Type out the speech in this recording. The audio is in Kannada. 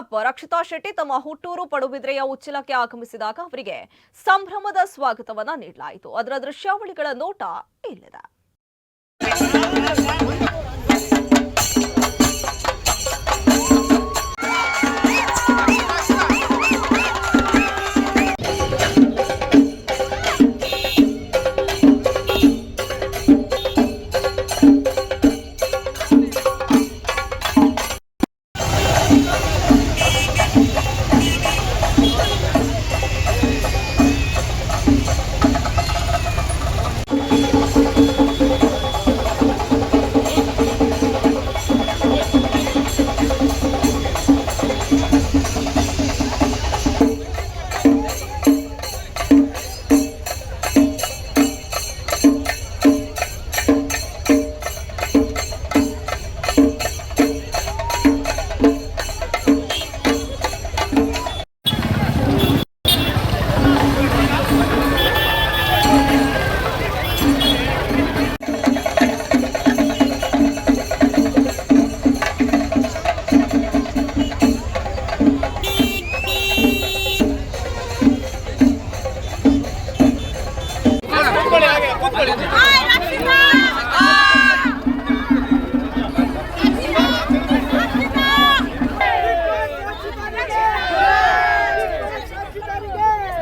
ಅಪ್ ರಕ್ಷಿತಾ ಶೆಟ್ಟಿ ತಮ್ಮ ಹುಟ್ಟೂರು ಪಡುಬಿದ್ರೆಯ ಉಚ್ಚಿಲಕ್ಕೆ ಆಗಮಿಸಿದಾಗ ಅವರಿಗೆ ಸಂಭ್ರಮದ ಸ್ವಾಗತವನ್ನ ನೀಡಲಾಯಿತು. ಅದರ ದೃಶ್ಯಾವಳಿಗಳ ನೋಟ ಇಲ್ಲಿದೆ. Ai,